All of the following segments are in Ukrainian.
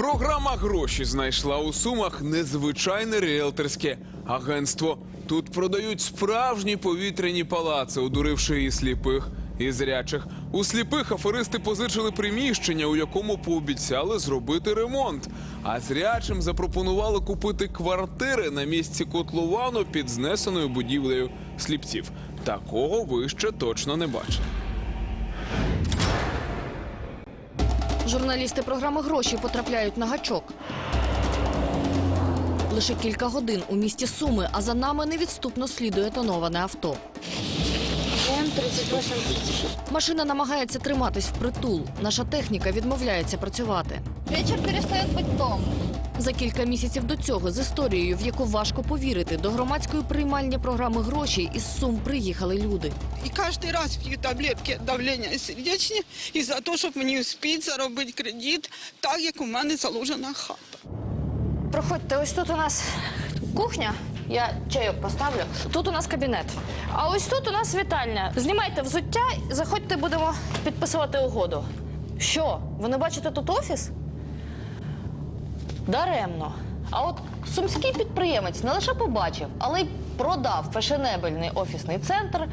Програма гроші знайшла у сумах незвичайне ріелторське агентство. Тут продають справжні повітряні палаци, одуривши і сліпих, і зрячих. У сліпих аферисти позичили приміщення, у якому пообіцяли зробити ремонт. А зрячим запропонували купити квартири на місці котловану під знесеною будівлею сліпців. Такого ви ще точно не бачили. Журналісти програми гроші потрапляють на гачок. Лише кілька годин у місті Суми, а за нами невідступно слідує тоноване авто. Машина намагається триматись в притул. Наша техніка відмовляється працювати. Вечер перестает быть том. За кілька місяців до цього з історією, в яку важко повірити, до громадської приймальні програми гроші із Сум приїхали люди. І кожен раз п'ю таблетки давлення сердечні і за те, щоб мені успіти заробити кредит, так як у мене заложена хата. Проходьте, ось тут у нас кухня. Я чайок поставлю. Тут у нас кабінет. А ось тут у нас вітальня. Знімайте взуття, заходьте, будемо підписувати угоду. Що? Ви не бачите тут офіс? Даремно. А от сумський підприємець не лише побачив, але й продав фешенебельний офісний центр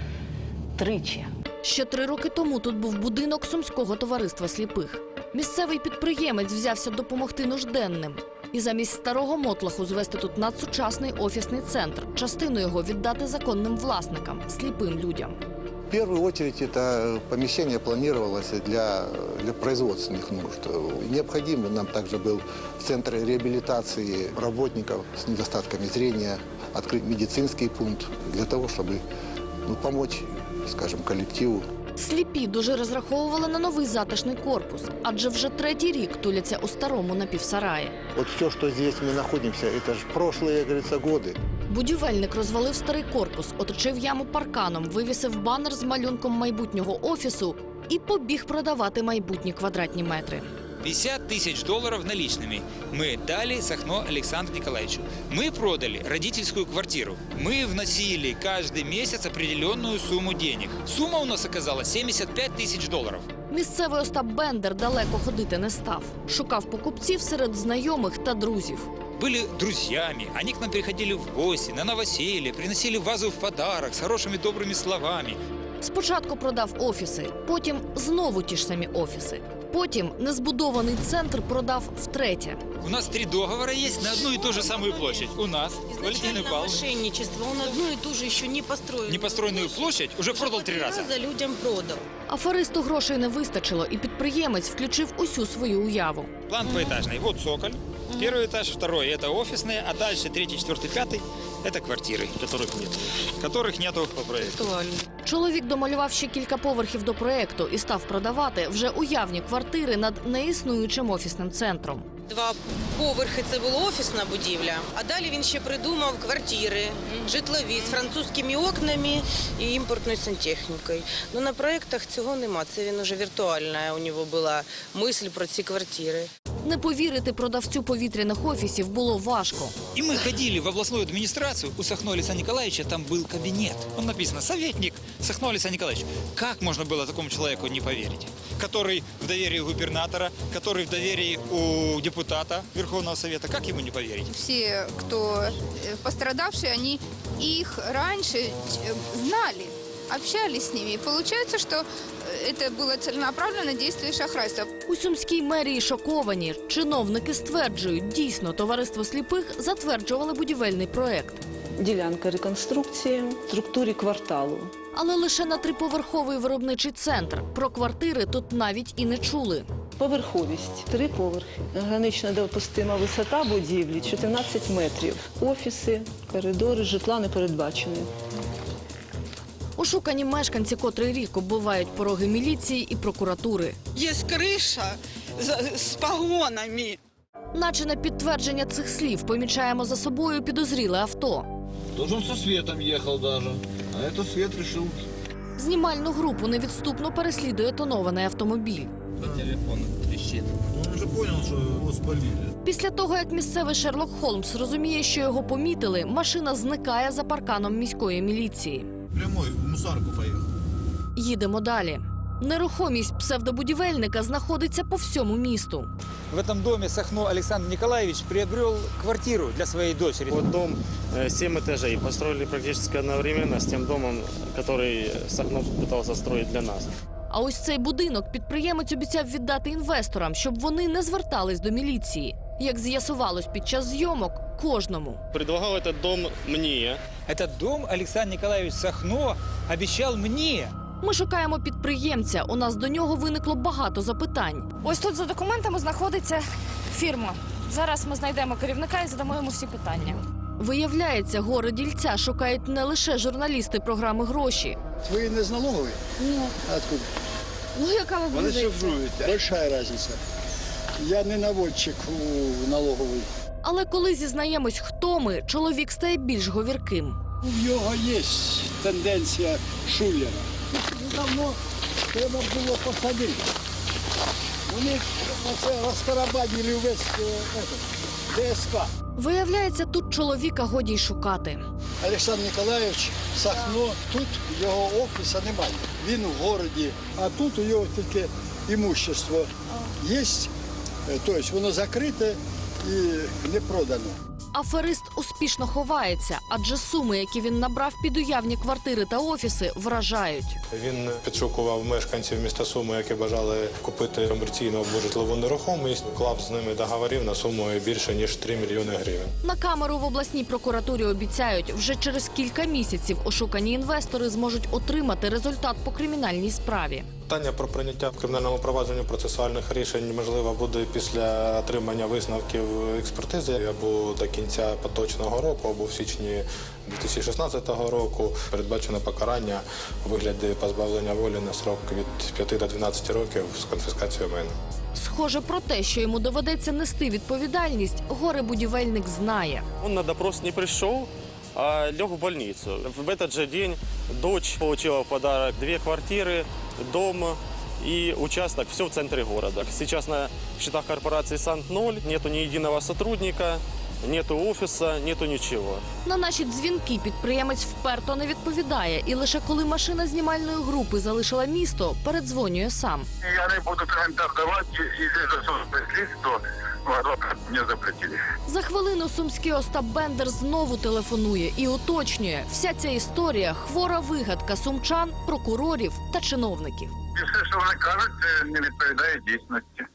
тричі. Ще три роки тому тут був будинок сумського товариства сліпих. Місцевий підприємець взявся допомогти нужденним. І замість старого мотлаху звести тут надсучасний офісний центр, частину його віддати законним власникам, сліпим людям. В первую очередь это помещение планировалось для, для производственных нужд. Необходимо нам также был центр реабилитации работников с недостатками зрения, открыть медицинский пункт для того, чтобы ну, помочь, скажем, коллективу Сліпі дуже розраховували на новий затишний корпус, адже вже третій рік туляться у старому напівсараї. Вот все, что здесь мы находимся, это же прошлые, говорится, годы. Будівельник розвалив старий корпус, оточив яму парканом, вивісив банер з малюнком майбутнього офісу і побіг продавати майбутні квадратні метри. 50 тысяч долларов наличными мы дали Сахно Александру Николаевичу. Мы продали родительскую квартиру. Мы вносили каждый месяц определенную сумму денег. Сумма у нас оказалась 75 тысяч долларов. Місцевий Остап Бендер далеко ходити не став. Шукав покупців серед знайомих та друзів. Были друзьями, они к нам приходили в гости, на новоселье, приносили вазу в подарок с хорошими добрыми словами. Спочатку продав офіси, потім знову ті ж самі офіси. Потім незбудований центр продав втретє. У нас три договора есть на одну и ту же самую площадь. У нас, Валентина Изначально Павловна, мошенничество. Он одну и ту же еще не построил. непостроенную площадь уже продал три раза. людям продал. Аферисту грошей не вистачило, і підприємець включив усю свою уяву. План поэтажный. Вот цоколь. Первый этаж, второй это офисные, а дальше третий, четвертый, пятый это квартиры. Которых нет. Которых нету по проекту. Актуально. Чоловік домалював ще кілька поверхів до проекту і став продавати вже уявні квартири над неіснуючим офісним центром. Два поверхи це була офісна будівля, а далі він ще придумав квартири, житлові з французькими окнами і імпортною сантехнікою. Ну на проєктах цього нема. Це він уже віртуальна. У нього була мисль про ці квартири. Не повірити продавцю повітряних офісів було важко. И мы ходили в областную администрацию, у Сахно Александра Николаевича там был кабинет. Он написано «Советник Сахно Александр Николаевич». Как можно было такому человеку не поверить? Который в доверии у губернатора, который в доверии у депутата Верховного Совета. Как ему не поверить? все, кто э, пострадавшие, они их раньше э, знали, общались с ними. И получается, что э, это было целенаправленное действие шахрайства. У сумській мерії шоковані. Чиновники стверджують, дійсно товариство сліпих затверджували будівельний проект. ділянка реконструкції в структурі кварталу. Але лише на триповерховий виробничий центр. Про квартири тут навіть і не чули. Поверховість три поверхи. Гранична допустима висота будівлі 14 метрів. Офіси, коридори, житла не передбачені. Ошукані мешканці, котрий рік оббивають пороги міліції і прокуратури. Є криша з, з погонами. Наче на підтвердження цих слів помічаємо за собою підозріле авто. Тоже он со светом ехал даже. А это свет решил. Знімальну групу невідступно переслідує тонований автомобіль. Он уже понял, что его спалили. Після того, як місцевий Шерлок Холмс розуміє, що його помітили, машина зникає за парканом міської міліції. Прямой в мусарку поехал. Їдемо далі. Нерухомість псевдобудівельника знаходиться по всьому місту. В этом доме Сахно Александр Николаевич приобрел квартиру для своей дочери. Вот дом 7 этажей. Построили практически одновременно с тем домом, который Сахно пытался строить для нас. А ось цей будинок підприємець обіцяв віддати інвесторам, щоб вони не звертались до міліції. Як з'ясувалось під час зйомок, кожному. Предлагал этот дом мне. Этот дом Александр Николаевич Сахно обещал мне. Ми шукаємо підприємця. У нас до нього виникло багато запитань. Ось тут за документами знаходиться фірма. Зараз ми знайдемо керівника і задамо йому всі питання. Виявляється, горе дільця шукають не лише журналісти програми гроші. Ви не з налогової? Ні. Откуда? Ну яка ви Вони шифрують. Большая разниця. Я не наводчик у налоговій. Але коли зізнаємось, хто ми, чоловік стає більш говірким. У нього є тенденція шулера. Давно треба було посадити. Вони розкарабанили весь е, ДСК. Виявляється, тут чоловіка годі й шукати. Олександр Ніколаєвич Сахно, тут його офісу немає. Він в городі, а тут у нього тільки імущество є, тобто воно закрите і не продано. Аферист успішно ховається, адже суми, які він набрав під уявні квартири та офіси, вражають. Він підшукував мешканців міста Суми, які бажали купити комерційну або житлову нерухомість, клав з ними договорів на суму більше ніж 3 мільйони гривень. На камеру в обласній прокуратурі обіцяють, вже через кілька місяців ошукані інвестори зможуть отримати результат по кримінальній справі. Питання про прийняття в кримінальному провадженні процесуальних рішень можливо буде після отримання висновків експертизи або до кінця поточного року, або в січні 2016 року. Передбачено покарання у вигляді позбавлення волі на срок від 5 до 12 років з конфіскацією майна. Схоже про те, що йому доведеться нести відповідальність, горе-будівельник знає. Он на допрос не пришел, а лег в больницу. В этот же день дочь получила в подарок две квартиры, дом и участок. Все в центре города. Сейчас на счетах корпорации «Сант-0» нету ни единого сотрудника, нету офиса, нету ничего. На наші дзвінки підприємець вперто не відповідає, і лише коли машина знімальної групи залишила місто, передзвонює сам. Я не буду коментар давати, якщо за слідство, не заплатили. За хвилину сумський Остап Бендер знову телефонує і уточнює, вся ця історія хвора вигадка сумчан, прокурорів та чиновників. І все, що вони кажуть, це не відповідає дійсності.